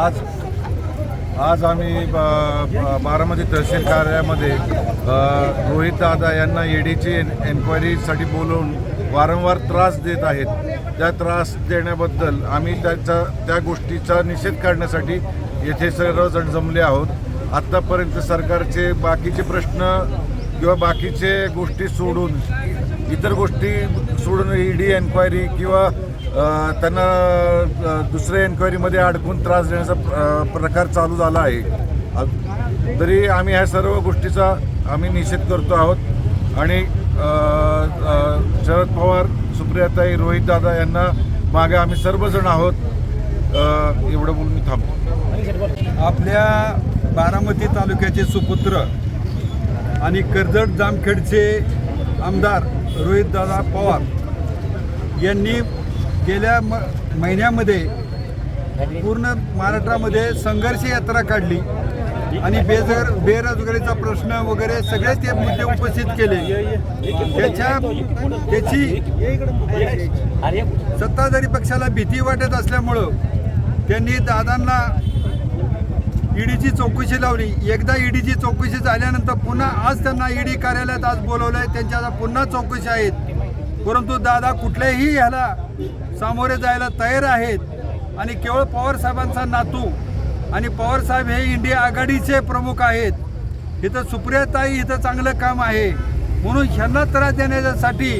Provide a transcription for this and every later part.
आज आज आम्ही बारामती तहसील कार्यालयामध्ये रोहित दादा यांना ईडीची एन्क्वायरीसाठी बोलवून वारंवार त्रास देत आहेत. त्या त्रास देण्याबद्दल आम्ही त्याचा त्या गोष्टीचा निषेध काढण्यासाठी येथे सर्वजण जमले आहोत. आत्तापर्यंत सरकारचे बाकीचे प्रश्न किंवा बाकीचे गोष्टी सोडून इतर गोष्टी सोडून ईडी एन्क्वायरी किंवा त्यांना दुसऱ्या एन्क्वायरीमध्ये अडकून त्रास देण्याचा प्रकार चालू झाला आहे. तरी आम्ही ह्या सर्व गोष्टीचा आम्ही निषेध करतो आहोत. आणि शरद पवार सुप्रियाताई रोहित दादा यांना मागे आम्ही सर्वजण आहोत. एवढं बोलून मी थांबतो. आपल्या बारामती तालुक्याचे सुपुत्र आणि कर्जत जामखेडचे आमदार रोहितदादा पवार यांनी गेल्या म महिन्यामध्ये पूर्ण महाराष्ट्रामध्ये संघर्ष यात्रा काढली आणि बेजर बेरोजगारीचा प्रश्न वगैरे सगळे ते मुद्दे उपस्थित केले. त्याच्या त्याची सत्ताधारी पक्षाला भीती वाटत असल्यामुळं त्यांनी दादांना ईडीची चौकशी लावली. एकदा ईडीची चौकशी झाल्यानंतर पुन्हा आज त्यांना ईडी कार्यालयात आज बोलवलंय. त्यांच्या आता पुन्हा चौकशी आहेत. परंतु दादा कुठल्याही ह्याला सामोरे जायला तयार आहेत. आणि केवळ पवार साहेबांचा नातू आणि पवारसाहेब हे इंडिया आघाडीचे प्रमुख आहेत. इथं सुप्रियाताई इथं चांगलं काम आहे. म्हणून ह्यांना त्रास देण्यासाठी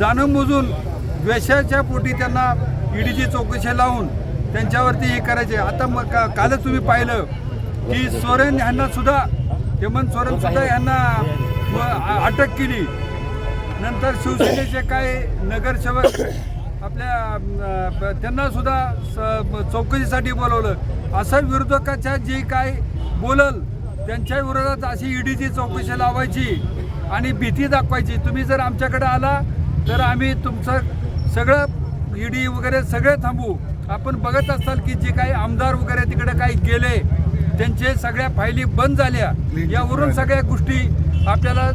जाणून बुजून द्वेषाच्या पोटी त्यांना ईडीची चौकशी लावून त्यांच्यावरती हे करायचे. आता मग का- कालच तुम्ही पाहिलं की सोरेन यांना सुद्धा हेमंत सोरेन सुद्धा यांना अटक केली. नंतर शिवसेनेचे काय नगरसेवक आपल्या त्यांना सुद्धा चौकशीसाठी बोलवलं. असं विरोधकाच्या जे काय बोलल त्यांच्या विरोधात अशी ईडीची चौकशी लावायची आणि भीती दाखवायची. तुम्ही जर आमच्याकडे आला तर आम्ही तुमचं सगळं ईडी वगैरे सगळे थांबू. आपण बघत असाल की जे काही आमदार वगैरे तिकडे काही गेले त्यांचे सगळ्या फायली बंद झाल्या. यावरून सगळ्या गोष्टी आपल्याला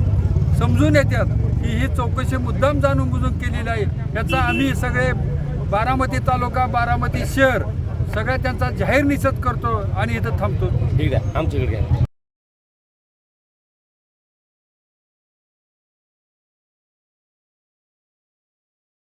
समजून येतात की ही चौकशी मुद्दाम जाणून बुजून केलेली आहे. याचा आम्ही सगळे बारामती तालुका बारामती शहर सगळ्या त्यांचा जाहीर निषेध करतो आणि इथं थांबतो. ठीक आहे. आमच्याकडे